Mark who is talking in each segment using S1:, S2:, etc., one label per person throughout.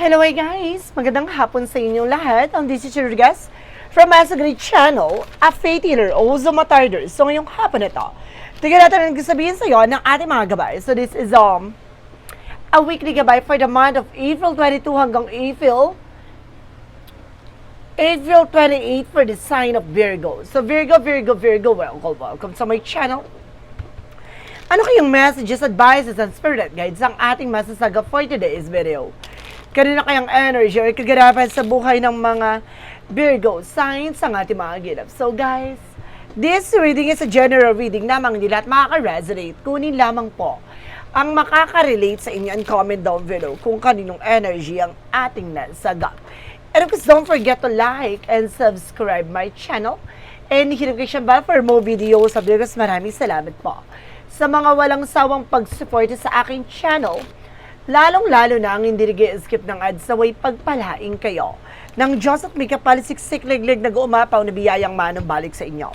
S1: Hello guys! Magandang hapon sa inyong lahat. Ang your guest from Asa Great Channel, a faith healer, Ozo Matarders. So ngayong hapon ito, tignan natin ang sabihin sa iyo ng ating mga gabay. So this is um, a weekly gabay for the month of April 22 hanggang April April 28 for the sign of Virgo. So Virgo, Virgo, Virgo, welcome, welcome sa my channel. Ano kayong messages, advices, and spirit guides ang ating masasaga for today's video? Kanina kayang energy or kaganapan sa buhay ng mga Virgo signs ang ating mga gilap. So guys, this reading is a general reading lamang nila at makaka-resonate. Kunin lamang po ang makaka-relate sa inyo and comment down below kung kaninong energy ang ating nasaga. And of course, don't forget to like and subscribe my channel and hit notification bell for more videos of Virgos. Maraming salamat po sa mga walang sawang pag-support sa aking channel, lalong-lalo na ang hindi nag-skip ng ads sa way pagpalaing kayo ng Diyos at may kapalisiksik liglig na umapaw na biyayang manong balik sa inyo.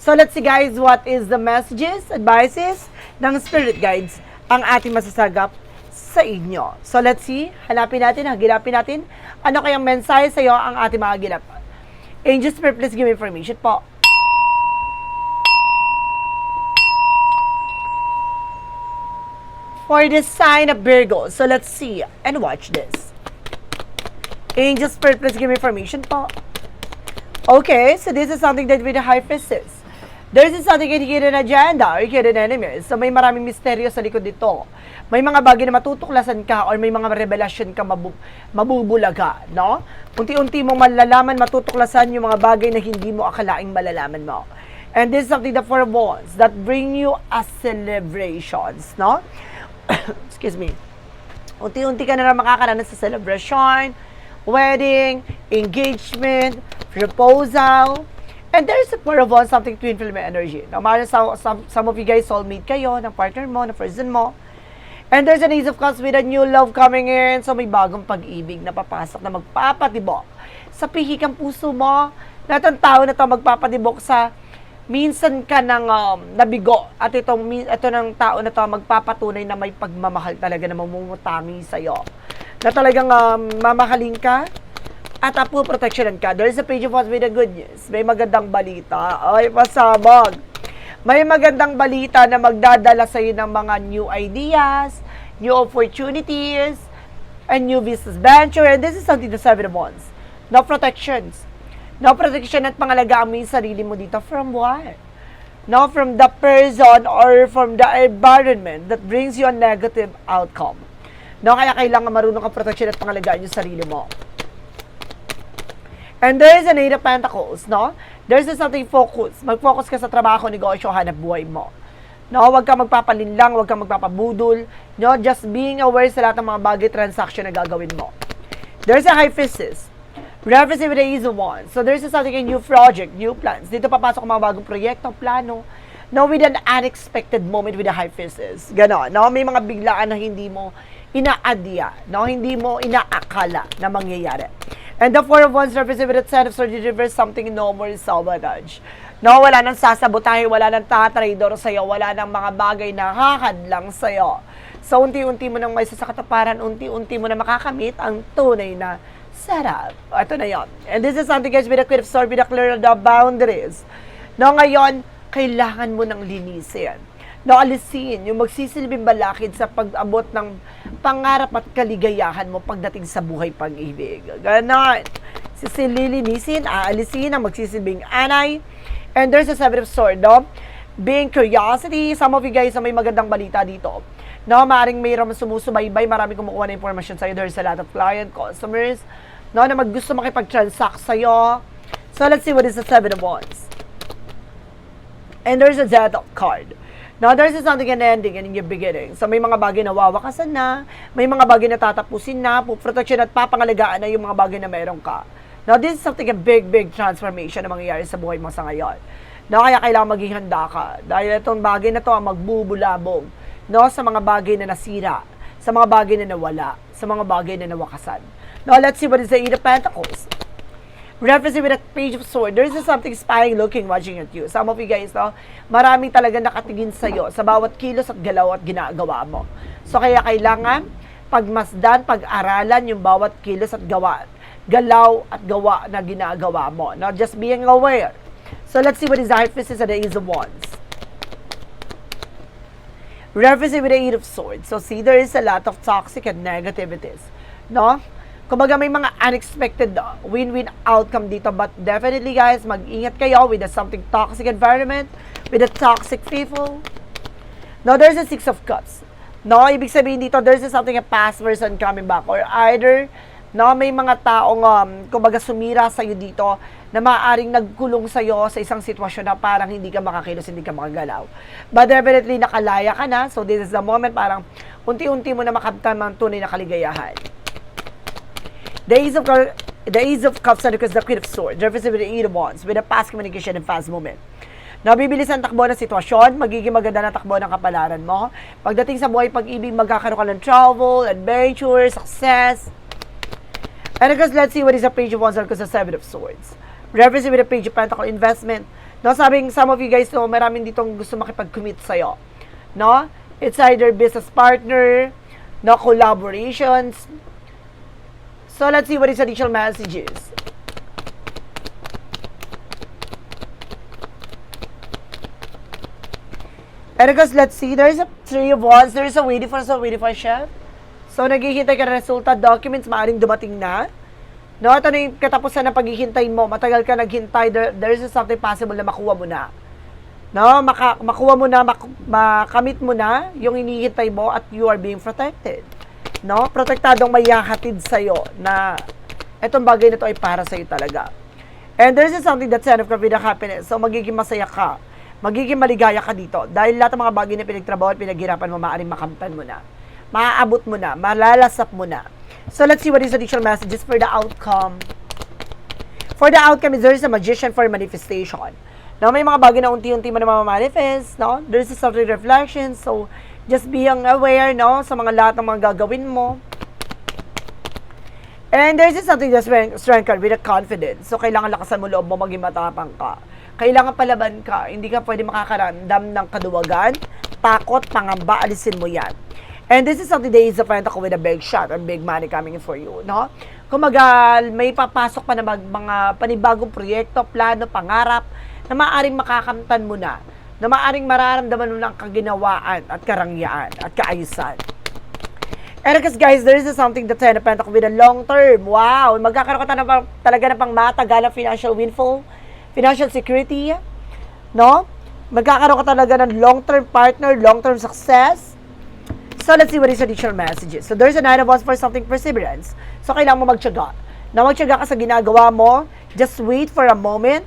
S1: So let's see guys, what is the messages, advices ng spirit guides ang ating masasagap sa inyo. So let's see, hanapin natin, hagilapin natin, ano kayang mensahe sa iyo ang ating mga gilap. Angels, please give information po. For the sign of Virgo. So let's see and watch this. Angel Spirit, please give me information po. Okay, so this is something that with the high priestess. There is something in hidden agenda or hidden enemies. So may maraming misteryo sa likod dito. May mga bagay na matutuklasan ka or may mga revelasyon ka mabu mabubulaga, no? Unti-unti mong malalaman, matutuklasan yung mga bagay na hindi mo akalaing malalaman mo. And this is something that for wands that bring you a celebrations, no? excuse me, unti-unti ka na lang makakaranas sa celebration, wedding, engagement, proposal, and there's a more of one something twin flame energy. Now, maaaring some, some of you guys soulmate kayo, ng partner mo, ng person mo, and there's an ace of cups with a new love coming in, so may bagong pag-ibig na papasok na magpapatibok sa pihikang puso mo, na itong tao na to magpapatibok sa minsan ka nang um, nabigo at itong ito ng tao na to magpapatunay na may pagmamahal talaga na mamumutangi sa iyo. Na talagang um, mamahalin ka at apo protectionan ka. There is a page of us with the good news. May magandang balita. Ay, pasabog. May magandang balita na magdadala sa iyo ng mga new ideas, new opportunities, and new business venture. And this is something the seven of wands. No protections. No protection at pangalagaan mo yung sarili mo dito from what? No, from the person or from the environment that brings you a negative outcome. No, kaya kailangan marunong ka protection at pangalagaan yung sarili mo. And there is an Eight of Pentacles, no? There's a something focus. Mag-focus ka sa trabaho, negosyo, hanap buhay mo. No, huwag ka magpapalinlang, huwag ka magpapabudol. No, just being aware sa lahat ng mga bagay transaction na gagawin mo. There's a high priestess. Ace of Wands. So there's a something a new project, new plans. Dito papasok ang mga bagong proyekto, plano. No, with an unexpected moment with the high priestess. Ganon. No, may mga biglaan na hindi mo inaadya. No, hindi mo inaakala na mangyayari. And the Four of Wands represent with the Ten of reverse something no more sabotage. No, wala nang sasabotahe, wala nang tatraidor sa'yo, wala nang mga bagay na hakadlang sa'yo. So, unti-unti mo nang may sasakataparan, unti-unti mo na makakamit ang tunay na sarap. Ito na yon. And this is something guys quit of sword, with a clear the boundaries. No, ngayon, kailangan mo nang linisin. No, alisin yung magsisilbing balakid sa pag-abot ng pangarap at kaligayahan mo pagdating sa buhay pag-ibig. Ganon. Sisililinisin, aalisin ang magsisilbing anay. And there's a seven of sword, no? Being curiosity, some of you guys may magandang balita dito. No, maaaring mayroong sumusubaybay, marami kumukuha na informasyon sa'yo. There's a lot of client, customers, no, na maggusto makipag-transact sa'yo. So, let's see what is the seven of wands. And there's a death card. Now, there's something an ending and your beginning. So, may mga bagay na wawakasan na, may mga bagay na tatapusin na, protection at papangalagaan na yung mga bagay na meron ka. Now, this is something a big, big transformation na mangyayari sa buhay mo sa ngayon. Now, kaya kailangan maging handa ka. Dahil itong bagay na to ang magbubulabog no, sa mga bagay na nasira, sa mga bagay na nawala, sa mga bagay na nawakasan. Now, let's see what is the Eight of Pentacles. Referencing with a page of sword, there is something spying, looking, watching at you. Some of you guys, no, maraming talaga nakatingin sa'yo sa bawat kilos at galaw at ginagawa mo. So, kaya kailangan pagmasdan, pag-aralan yung bawat kilos at gawa, galaw at gawa na ginagawa mo. No? Just being aware. So let's see what is the Hierophant and the Ace of Wands. Referencing with the Eight of Swords. So see, there is a lot of toxic and negativities. No? Kumbaga may mga unexpected win-win outcome dito. But definitely guys, mag-ingat kayo with a something toxic environment, with a toxic people. No, there's a Six of Cups. No, ibig sabihin dito, there's a something a past person coming back. Or either, no, may mga taong, um, kumbaga sumira sa'yo dito na maaaring nagkulong sa'yo sa isang sitwasyon na parang hindi ka makakilos, hindi ka makagalaw. But definitely, nakalaya ka na. So, this is the moment parang unti-unti mo na makamtan ang tunay na kaligayahan. The Ace of the Ace of Cups because the Queen of Swords, represented with the Eight of Wands, with a fast communication and fast movement. Nabibilis ang takbo ng sitwasyon, magiging maganda na takbo ng kapalaran mo. Pagdating sa buhay pag-ibig, magkakaroon ka ng travel, adventure, success. And because let's see what is the Page of Wands and because the Seven of Swords. Represented with the Page of Pentacle investment. No, sabing some of you guys know, maraming ditong gusto makipag-commit sa'yo. No? It's either business partner, no, collaborations, So let's see what is additional messages. And because let's see, there's a three of wands, there's a waiting for, so waiting for chef. So naghihintay ka ng resulta, documents maaring dumating na. No, ito na yung katapusan ng paghihintay mo. Matagal ka naghintay, there, there's something possible na makuha mo na. No, maka, makuha mo na, mak, makamit mo na yung inihintay mo at you are being protected no? Protektadong may hahatid sa'yo na etong bagay na to ay para sa'yo talaga. And there's is something that's sign of confident happiness. So, magiging masaya ka. Magiging maligaya ka dito. Dahil lahat ng mga bagay na pinagtrabaho at pinaghirapan mo, maaaring makamtan mo na. Maaabot mo na. Malalasap mo na. So, let's see what is additional messages for the outcome. For the outcome is there is a magician for manifestation. Now, may mga bagay na unti-unti mo na mamamanifest, no? There's a something reflection. So, just being aware, no? Sa mga lahat ng mga gagawin mo. And there's just something that's strength, strength card with a confidence. So, kailangan lakasan mo loob mo, maging matapang ka. Kailangan palaban ka. Hindi ka pwede makakaramdam ng kaduwagan, takot, pangamba, alisin mo yan. And this is something that is a Pentacle with a big shot and big money coming in for you, no? Kumaga, may papasok pa na mag, mga panibagong proyekto, plano, pangarap, na maaaring makakamtan mo na, na maaaring mararamdaman mo ng kaginawaan at karangyaan at kaayusan. Because guys, there is something that's Ten of Pentacles with a long term. Wow! Magkakaroon ka pang, talaga na pang matagalang financial windfall, financial security, no? Magkakaroon ka talaga ng long-term partner, long-term success. So let's see what is additional messages. So there's a nine of wands for something perseverance. So kailangan mo magtiyaga. Na magtiyaga ka sa ginagawa mo, just wait for a moment.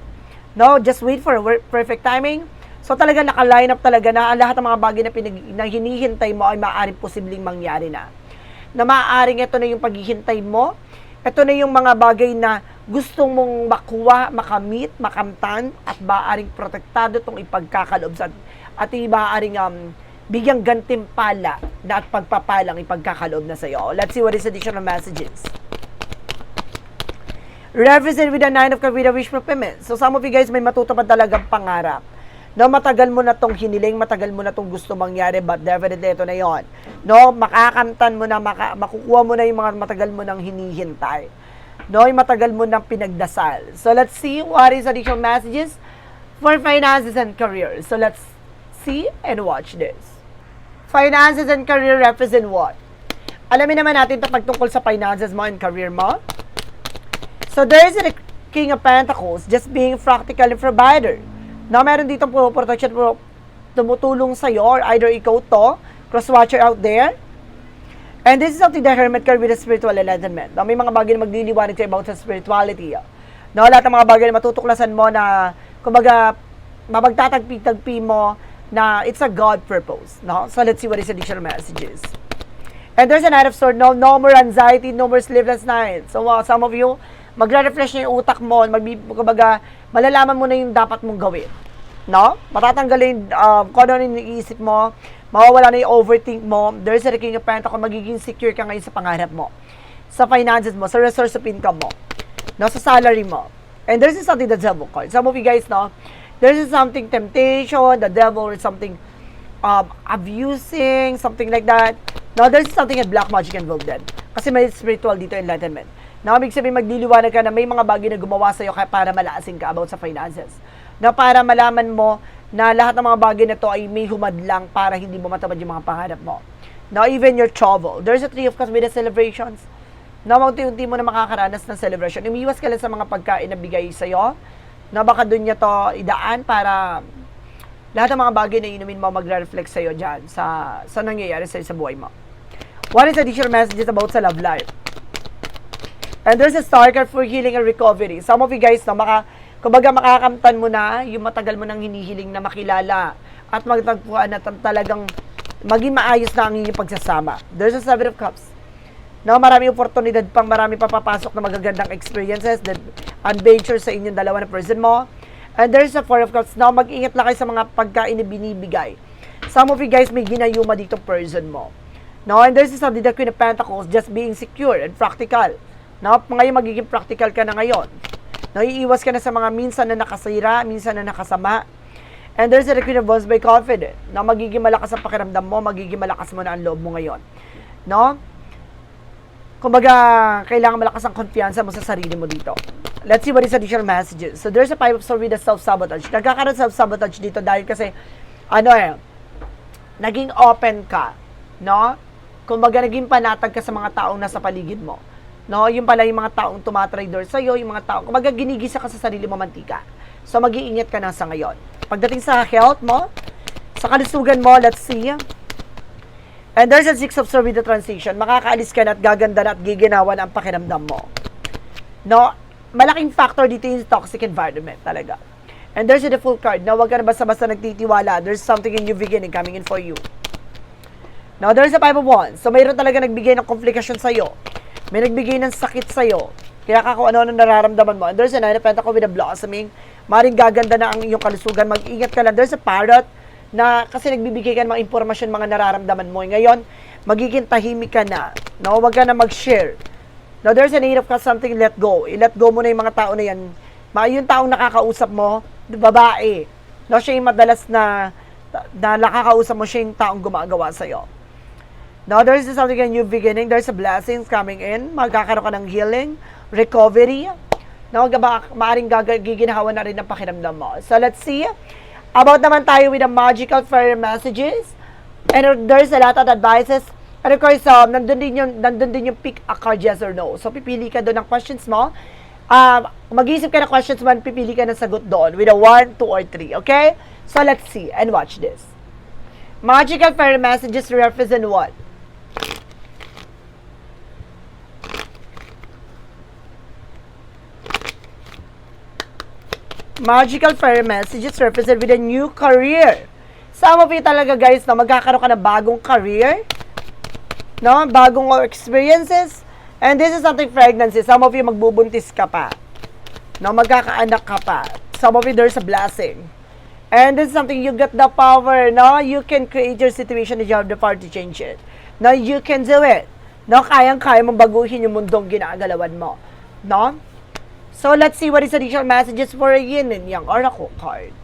S1: No, just wait for a perfect timing. So talaga naka-line up talaga na lahat ng mga bagay na, pinag, na hinihintay mo ay maaaring posibleng mangyari na. Na maaaring ito na yung paghihintay mo. Ito na yung mga bagay na gusto mong makuha, makamit, makamtan, at maaaring protektado itong ipagkakaloob sa at maaaring um, bigyang gantimpala na at pagpapalang ipagkakaloob na sa iyo. Let's see what is additional messages. Represent with the nine of cups a wish fulfillment. So some of you guys may matutupad talagang pangarap. No, matagal mo na tong hiniling, matagal mo na tong gusto mangyari, but definitely ito na yon. No, makakamtan mo na, maka, makukuha mo na yung mga matagal mo nang hinihintay. No, yung matagal mo nang pinagdasal. So let's see what is additional messages for finances and career. So let's see and watch this. Finances and career represent what? Alamin naman natin ito pagtungkol sa finances mo and career mo. So there is a King of Pentacles just being practical provider. Na meron dito po protection po tumutulong sa iyo or either ikaw to, cross-watcher out there. And this is something the Hermit card with a spiritual enlightenment. Na may mga bagay na magliliwanag sa about sa spirituality. No, lahat ng mga bagay na matutuklasan mo na kumbaga mapagtatagpi-tagpi mo na it's a God purpose. No? So let's see what is additional messages. And there's a Knight of Swords, no, no more anxiety, no more sleepless nights. So uh, some of you, magre-refresh na yung utak mo, magbi, malalaman mo na yung dapat mong gawin. No? Matatanggalin uh, kung ano yung iniisip mo, mawawala na yung overthink mo, there's a King of Pentacles, magiging secure ka ngayon sa pangarap mo, sa finances mo, sa resource of income mo, no, sa salary mo. And there's something the devil card. Some of you guys know, there's something temptation, the devil is something um, abusing, something like that. No, there's something in black magic involved din. Kasi may spiritual dito, enlightenment. No, ibig sabihin magliliwanag ka na may mga bagay na gumawa sa'yo kaya para malaasin ka about sa finances. Na para malaman mo na lahat ng mga bagay na to ay may humadlang para hindi mo matapad yung mga pangarap mo. Now, even your travel. There's a three of cups with the celebrations. Na unti-unti mo na makakaranas ng celebration. Umiwas ka lang sa mga pagkain na bigay sa'yo. Na baka doon niya to idaan para lahat ng mga bagay na inumin mo magre-reflect sa'yo dyan sa, sa nangyayari sa'yo sa buhay mo. What is additional messages about sa love life? And there's a star card for healing and recovery. Some of you guys, no, maka, kumbaga makakamtan mo na yung matagal mo nang hinihiling na makilala at magtagpuan na talagang maging maayos na ang inyong pagsasama. There's a seven of cups. No, marami oportunidad pang marami papapasok na magagandang experiences, that adventure sa inyong dalawa na person mo. And there's a four of cups. Now, mag-ingat lang kayo sa mga pagkain na binibigay. Some of you guys may ginayuma dito person mo. No, and there's something the Queen of Pentacles, just being secure and practical. No, ngayon magiging practical ka na ngayon. No, iiwas ka na sa mga minsan na nakasira, minsan na nakasama. And there's a Wands by confident. No, magiging malakas ang pakiramdam mo, magiging malakas mo na ang loob mo ngayon. No? Kumbaga, kailangan malakas ang konfiyansa mo sa sarili mo dito. Let's see what is additional messages. So, there's a five of swords with a self-sabotage. Nagkakaroon self-sabotage dito dahil kasi, ano eh, naging open ka, no? Kumbaga, naging panatag ka sa mga taong nasa paligid mo. No, yung pala yung mga taong tumatrader sa iyo, yung mga taong, kumbaga ginigisa ka sa sarili mo mantika. So mag-iingat ka na sa ngayon. Pagdating sa health mo, sa kalusugan mo, let's see. And there's a six of with the transition. Makakaalis ka na at gaganda na at giginawan ang pakiramdam mo. No, malaking factor dito yung toxic environment talaga. And there's a full card. No, wag ka na basta-basta nagtitiwala. There's something in new beginning coming in for you. Now, there's a five of wands. So, mayroon talaga nagbigay ng komplikasyon sa'yo. May nagbigay ng sakit sa'yo. Kaya ka kung ano-ano nararamdaman mo. And there's a nine of with a blossoming. Maring gaganda na ang iyong kalusugan. Mag-ingat ka lang. There's a parrot na kasi nagbibigay ka ng mga impormasyon, mga nararamdaman mo. Ngayon, magiging tahimik ka na. No, wag ka na mag-share. Now, there's a need of something let go. I-let go mo na yung mga tao na yan. Yung taong nakakausap mo, babae. No, siya yung madalas na, na nakakausap mo, siya yung taong gumagawa sa'yo. Now, there's something a new beginning. There's a blessings coming in. Magkakaroon ka ng healing, recovery. Now, gaba, maaring giginahawa na rin ang pakiramdam mo. So, let's see. About naman tayo with the magical fairy messages. And there's a lot of advices. And of course, um, nandun din yung, nandun din yung pick a card yes or no. So, pipili ka doon ng questions mo. Um, mag-iisip ka ng questions mo, pipili ka ng sagot doon with a 1, 2, or 3. Okay? So, let's see and watch this. Magical fairy messages represent what? Magical fairy messages represent with a new career. Some of you talaga guys na magkakaroon ka ng bagong career, no? Bagong experiences. And this is something pregnancy. Some of you magbubuntis ka pa. No, magkakaanak ka pa. Some of you there's a blessing. And this is something you get the power, no? You can create your situation if you have the power to change it. No, you can do it. No, kayang-kaya mong baguhin yung mundong ginagalawan mo. No? So, let's see what is additional messages for a yin and yang oracle card.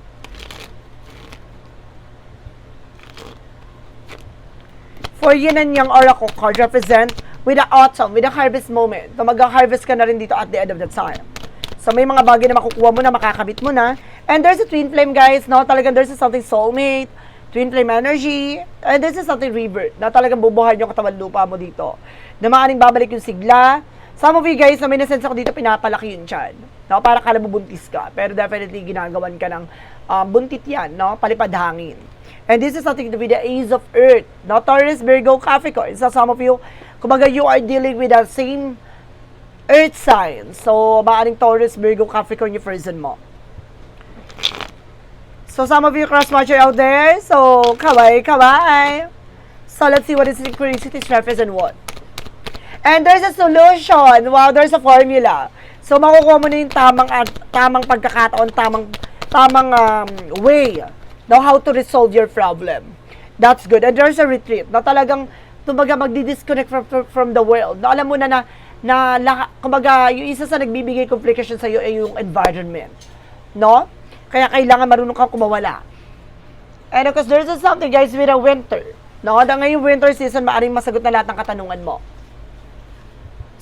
S1: For yin and yang oracle card represent with the autumn, with the harvest moment. So, mag-harvest ka na rin dito at the end of the time. So, may mga bagay na makukuha mo na, makakabit mo na. And there's a twin flame, guys, no? Talagang there's a something soulmate, twin flame energy, and this is something rebirth, na talagang bubuhay yung katawan lupa mo dito. Na maaaring babalik yung sigla. Some of you guys, na may nasense ako dito, pinapalaki yun dyan. No? Para kala mo ka. Pero definitely, ginagawan ka ng um, buntit yan, no? Palipad hangin. And this is something to be the Ace of Earth. No? Taurus, Virgo, Capricorn. So, some of you, kumbaga, you are dealing with the same Earth sign. So, maaaring Taurus, Virgo, Capricorn yung person mo. So, some of you cross-watcher out there. So, kawai, kawai. So, let's see what is synchronicities represent what. And there's a solution. Wow, there's a formula. So, makukuha mo na yung tamang, at tamang pagkakataon, tamang, tamang um, way now how to resolve your problem. That's good. And there's a retreat na talagang, kumbaga, magdi-disconnect from, from, from the world. Na alam mo na na, na kumbaga, yung isa sa nagbibigay complication sa iyo ay yung environment. No? Kaya kailangan marunong kang kumawala. And of course, there's a something, guys, with a winter. No, da ngayong winter season, maaaring masagot na lahat ng katanungan mo.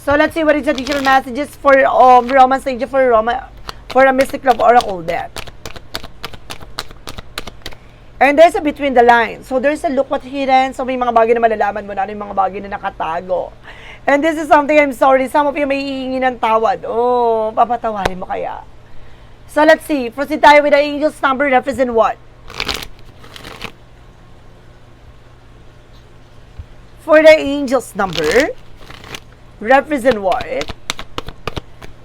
S1: So let's see what is the teacher messages for um, romance angel for Roma for a mystic love oracle deck. And there's a between the lines. So there's a look what hidden. So may mga bagay na malalaman mo na ano yung mga bagay na nakatago. And this is something I'm sorry. Some of you may hihingi ng tawad. Oh, papatawarin mo kaya. So let's see. Proceed tayo with the angel's number represent what? For the angel's number, represent what?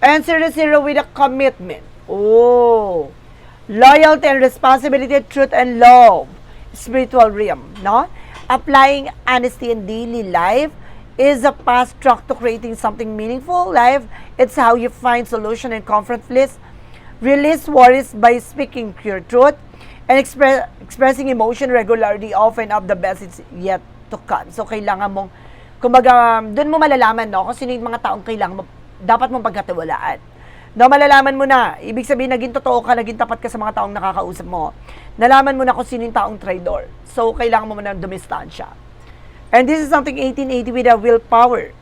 S1: And zero zero with a commitment. Oh. Loyalty and responsibility, truth and love. Spiritual realm, no? Applying honesty in daily life is a fast track to creating something meaningful life. It's how you find solution and bliss. Release worries by speaking pure truth and express, expressing emotion regularly often up the best is yet to come. So, kailangan mong, kumbaga, doon mo malalaman, no, kung sino yung mga taong kailangan dapat mong pagkatiwalaan. No, malalaman mo na. Ibig sabihin, naging totoo ka, naging tapat ka sa mga taong nakakausap mo. Nalaman mo na kung sino yung taong traidor. So, kailangan mo na dumistansya. And this is something 1880 with a willpower.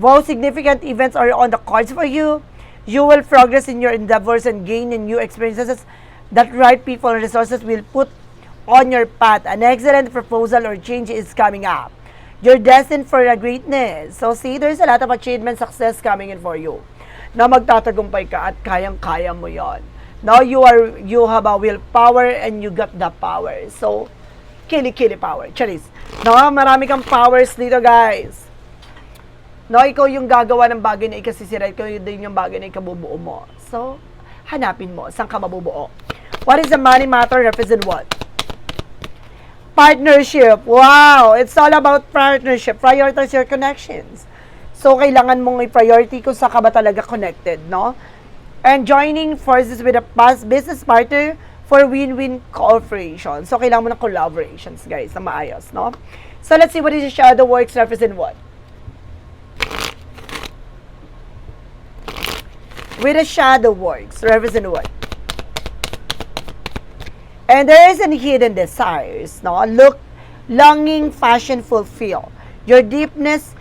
S1: Wow, significant events are on the cards for you. You will progress in your endeavors and gain in new experiences that right people and resources will put on your path. An excellent proposal or change is coming up. You're destined for a greatness. So see, there's a lot of achievement, success coming in for you. Na magtatagumpay ka at kayang-kaya mo yon. Now you are you have a willpower and you got the power. So kili-kili power. Charis. No, marami kang powers dito, guys. No, ikaw yung gagawa ng bagay na ikasisira, ikaw din yung bagay na ikabubuo mo. So, hanapin mo, saan ka mabubuo. What is the money matter represent what? Partnership. Wow! It's all about partnership. Prioritize your connections. So, kailangan mong i-priority kung saan ka ba talaga connected, no? And joining forces with a past business partner for win-win cooperation. So, kailangan mo ng collaborations, guys, na maayos, no? So, let's see what is shadow works represent what? With a shadow works represent what? And there is an hidden desires, no? Look, longing, fashion, fulfill. Your deepness,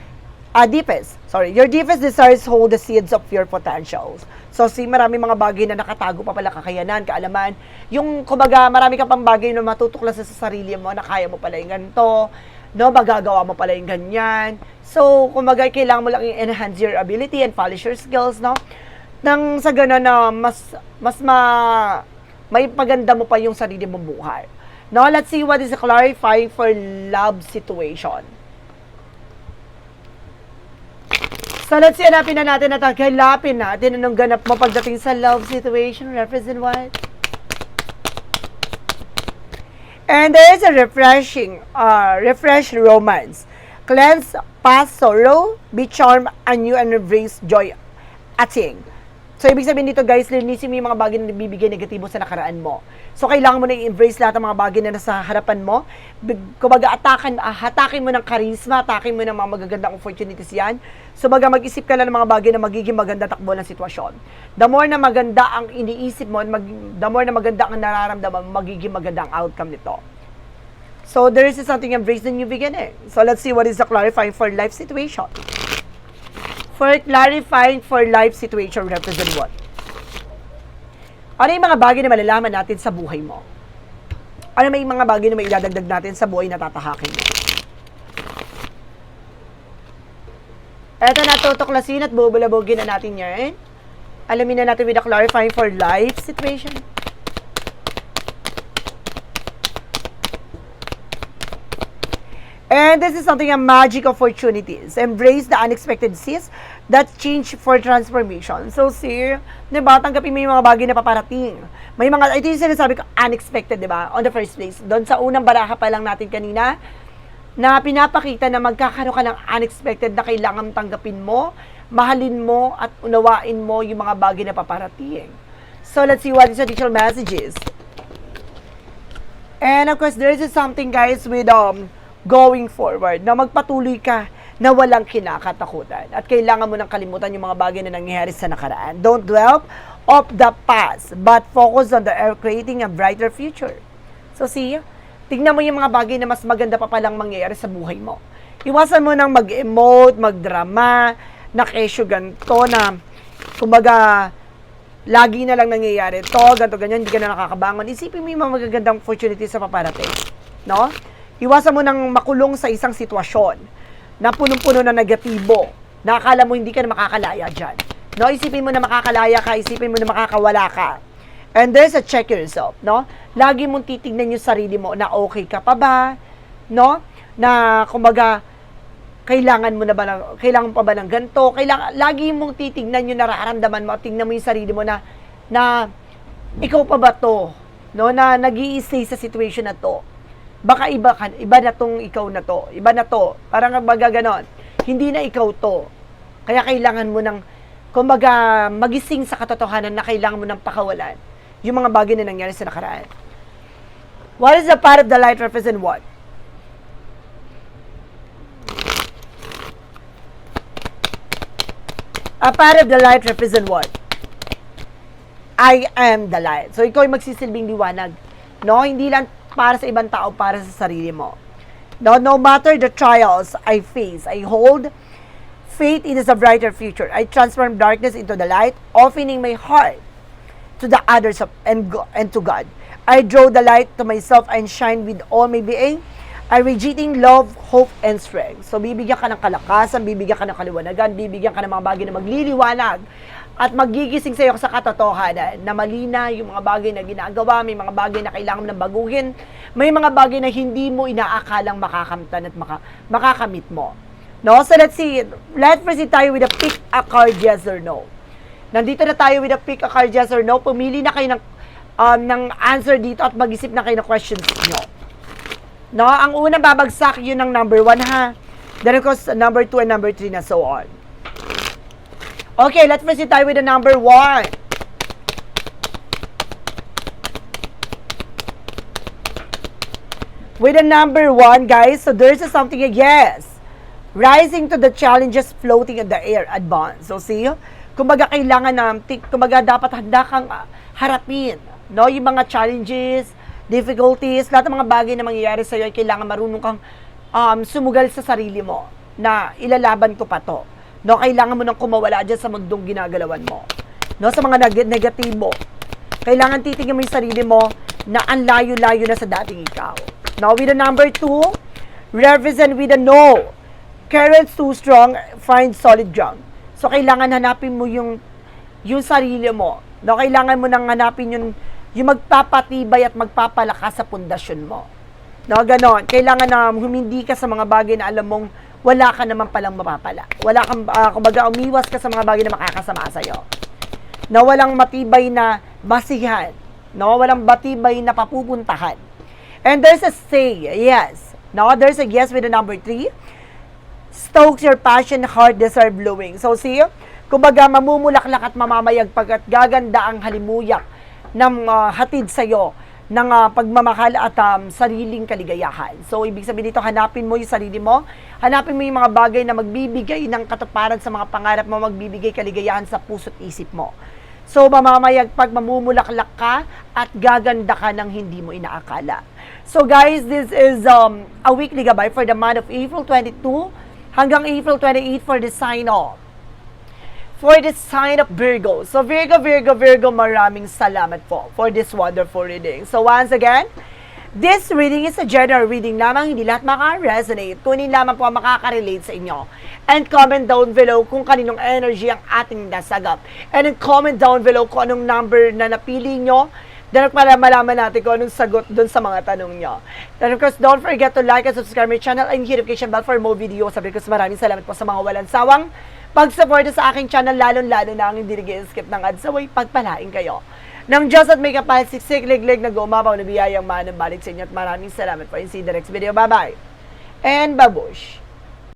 S1: uh, deepest, sorry, your deepest desires hold the seeds of your potentials. So, si marami mga bagay na nakatago pa pala kakayanan, kaalaman. Yung, kumbaga, marami ka pang bagay na matutuklasan sa sarili mo na kaya mo pala yung ganito, no, magagawa mo pala yung ganyan. So, kumbaga, kailangan mo lang i-enhance your ability and polish your skills, no? Nang sa gano'n na mas, mas ma, may paganda mo pa yung sarili mong buhay. Now, let's see what is clarifying for love situation. So, let's see, hanapin na natin at hanapin natin anong ganap mo pagdating sa love situation. Represent what? And there is a refreshing, uh, refresh romance. Cleanse past sorrow, be charmed anew and embrace joy ating. So, ibig sabihin dito guys, linisin mo yung mga bagay na nagbibigay negatibo sa nakaraan mo. So, kailangan mo na i-embrace lahat ng mga bagay na nasa harapan mo. Kumbaga, atakan, ah, hatakin mo ng charisma, hatakin mo ng mga magagandang opportunities yan. So, baga mag-isip ka lang ng mga bagay na magiging maganda takbo ng sitwasyon. The more na maganda ang iniisip mo, mag, the more na maganda ang nararamdaman magiging maganda ang outcome nito. So, there is something embrace the new beginning. So, let's see what is the clarifying for life situation. For clarifying for life situation represent what? Ano yung mga bagay na malalaman natin sa buhay mo? Ano may mga bagay na may idadagdag natin sa buhay na tatahakin mo? Eto na, tutuklasin at bubulabugin na natin yan. Alamin na natin with the clarifying for life situation. And this is something a magic opportunities. Embrace the unexpected seas that change for transformation. So, see, di ba, tanggapin mo yung mga bagay na paparating. May mga, ito yung sinasabi ko, unexpected, di ba? On the first place. Doon sa unang baraha pa lang natin kanina, na pinapakita na magkakaroon ka ng unexpected na kailangan tanggapin mo, mahalin mo, at unawain mo yung mga bagay na paparating. So, let's see what is additional messages. And of course, there is something guys with um, going forward na magpatuloy ka na walang kinakatakutan. At kailangan mo nang kalimutan yung mga bagay na nangyayari sa nakaraan. Don't dwell of the past, but focus on the creating a brighter future. So see, tignan mo yung mga bagay na mas maganda pa palang mangyayari sa buhay mo. Iwasan mo nang mag-emote, magdrama, na kesyo ganito na, kumbaga, lagi na lang nangyayari to, ganito, ganyan, hindi ka na nakakabangon. Isipin mo yung mga magagandang opportunities sa paparating. No? Iwasan mo nang makulong sa isang sitwasyon na punong-puno na negatibo, na akala mo hindi ka na makakalaya dyan. No? Isipin mo na makakalaya ka, isipin mo na makakawala ka. And there's a check yourself, no? Lagi mong titignan yung sarili mo na okay ka pa ba, no? Na kumbaga kailangan mo na ba ng, kailangan pa ba ng ganito? Kailangan lagi mong titignan yung nararamdaman mo, tingnan mo yung sarili mo na na ikaw pa ba to? No, na nag sa situation na to. Baka iba iba na tong ikaw na to. Iba na to. Parang baga ganon. Hindi na ikaw to. Kaya kailangan mo ng kumbaga magising sa katotohanan na kailangan mo ng pakawalan yung mga bagay na nangyari sa nakaraan. What is the part of the light represent what? A part of the light represent what? I am the light. So, ikaw ay magsisilbing liwanag. No? Hindi lang para sa ibang tao, para sa sarili mo. No, no matter the trials I face, I hold faith in a brighter future. I transform darkness into the light, opening my heart to the others and, and to God. I draw the light to myself and shine with all my being. I radiating love, hope, and strength. So, bibigyan ka ng kalakasan, bibigyan ka ng kaliwanagan, bibigyan ka ng mga bagay na magliliwanag at magigising sa iyo sa katotohanan na malina yung mga bagay na ginagawa, may mga bagay na kailangan nang baguhin, may mga bagay na hindi mo inaakalang makakamtan at maka, makakamit mo. No? So let's see, let's proceed tayo with a pick a card yes or no. Nandito na tayo with a pick a card yes or no. Pumili na kayo ng, um, ng answer dito at mag-isip na kayo ng questions nyo. No? Ang unang babagsak yun ng number 1 ha. Then of course, number 2 and number 3 na so on. Okay, let's proceed tayo with the number 1. With the number 1, guys, so there's something, yes. Rising to the challenges floating in the air, advance. So see, kumbaga kailangan na, kumbaga dapat handa kang ah, harapin, no? Yung mga challenges, difficulties, lahat ng mga bagay na mangyayari sa'yo ay kailangan marunong kang um, sumugal sa sarili mo na ilalaban ko pa to. No, kailangan mo nang kumawala dyan sa mundong ginagalawan mo. No, sa mga neg- negatibo. Kailangan titingnan mo yung sarili mo na ang layo-layo na sa dating ikaw. Now, with the number two, represent with the no. Currents too strong, find solid ground. So, kailangan hanapin mo yung yung sarili mo. No, kailangan mo nang hanapin yung yung magpapatibay at magpapalakas sa pundasyon mo. No, ganon. Kailangan na humindi ka sa mga bagay na alam mong wala ka naman palang mapapala. Wala kang, uh, kumbaga, umiwas ka sa mga bagay na makakasama sa'yo. Na walang matibay na basihan. No, walang matibay na papupuntahan. And there's a say, yes. No, there's a yes with the number three. Stokes your passion, heart, desire blowing. So, see, kumbaga, mamumulaklak at mamamayagpag at gaganda ang halimuyak ng uh, hatid sa'yo ng uh, pagmamahal at um, sariling kaligayahan. So, ibig sabihin dito, hanapin mo yung sarili mo, hanapin mo yung mga bagay na magbibigay ng katuparan sa mga pangarap mo, magbibigay kaligayahan sa puso't isip mo. So, mamamayagpag, mamumulaklak ka at gaganda ka ng hindi mo inaakala. So, guys, this is um, a weekly gabay for the month of April 22 hanggang April 28 for the sign off for the sign of Virgo. So Virgo, Virgo, Virgo, maraming salamat po for this wonderful reading. So once again, this reading is a general reading lamang, hindi lahat maka-resonate. Kunin lamang po ang makaka-relate sa inyo. And comment down below kung kaninong energy ang ating nasagap. And then comment down below kung anong number na napili nyo Then, para malaman natin kung anong sagot dun sa mga tanong nyo. Then, of course, don't forget to like and subscribe my channel and hit notification bell for more videos. Sabi ko, maraming salamat po sa mga walang sawang pag-support sa aking channel, lalong-lalo na ang hindi nag-skip ng ads. Saway, pagpalain kayo. Nang Diyos at may kapal, siksik, liglig, nag-umapaw na biyayang manang balik sa inyo at maraming salamat in the next video. Bye-bye. And babush.